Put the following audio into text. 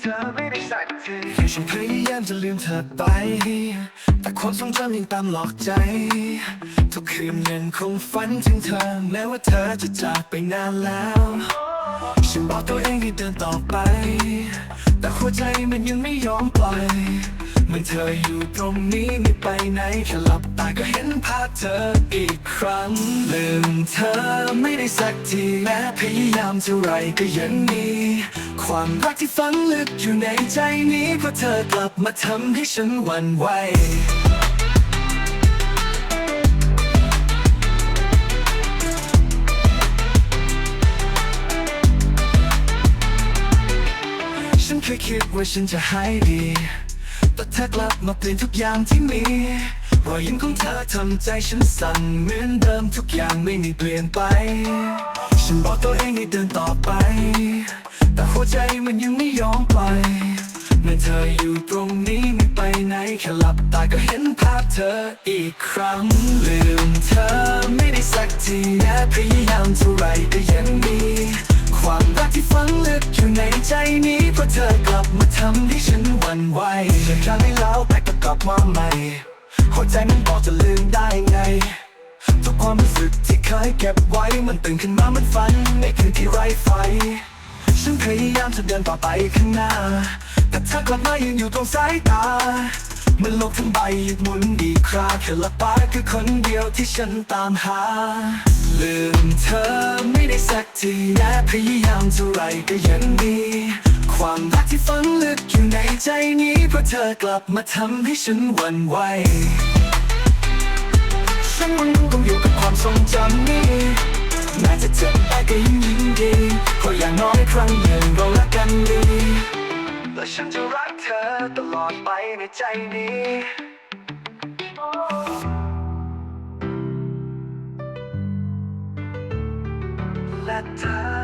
เธอไม่ได้สักทีฉันพยายามจะลืมเธอไป แต่ความทรงจำยังตามหลอกใจ ทุกคืนยังคงฝันถึงเธอ แม้ว่าเธอจะจากไปนานแล้ว ฉันบอกตัวเองให้เดินต่อไป แต่หัวใจมันยังไม่ยอมปล่อย มื่อเธออยู่ตรงนี้ไม่ไปไหนแค่หลับตาก็เห็นภาพเธออีกครั้งลืมเธอไม่ได้สักทีแม้พยายามเท่าไรก็ยังมีความรักที่ฝังลึกอยู่ในใจนี้เพราะเธอกลับมาทำให้ฉันหวั่นไหวฉันเคยคิดว่าฉันจะหายดี แต่เธอกลับมาเปลี่ยนทุกอย่างที่มีรอยยิ้มของเธอทำใจฉันสั่นเหมือนเดิมทุกอย่างไม่มีเปลี่ยนไป ฉันบอกตัวเองให้เดินต่อไป แต่หัวใจมันยังไม่ยอมปล่อยเมื่อเธออยู่ตรงนี้ไม่ไปไหนแค่หลับตาก็เห็นภาพเธออีกครั้ง ลืมเธอไม่ได้สักทีแม้พยายามเท่าไรก็ยังมี ความรักที่ฝังลึกอยู่ในใจนี้ เธอกลับมาทำให้ฉันหวั่นไหวเมื่อครั้งให้แล้วแต่ก็กลับมาใหม่หัวใจมันบอกจะลืมได้ไง ทุกความรู้สึกที่เคยเก็บไว้มันตื่นขึ้นมาเหมันฝันในคืนที่ไร้ไฟ ฉันพยายามจะเดินต่อไปข้างหน้า แต่เธอกลับมายืนอยู่ตรงสายตาเมื่อโลกทั้งใบหยุดหมุนอีกคราแค่ละปาคือคนเดียวที่ฉันตามหา ลืมเธอไม่ได้สักทีแม้พยายามเท่าไรก็ยังมี ความรักที่ฝังลึกอยู่ในใจนี้เพราะเธอกลับมาทำให้ฉันหวั่นไหวฉันมันต้องอยู่กับความทรงจำนี้แม้จะเจ็บไปก็ยิ่งยิ่งดีเอรอย่างน้อยครั้งหนึ่งเรารักกันดีและฉันจะรักเธอตลอดไปในใจนี้และเธอ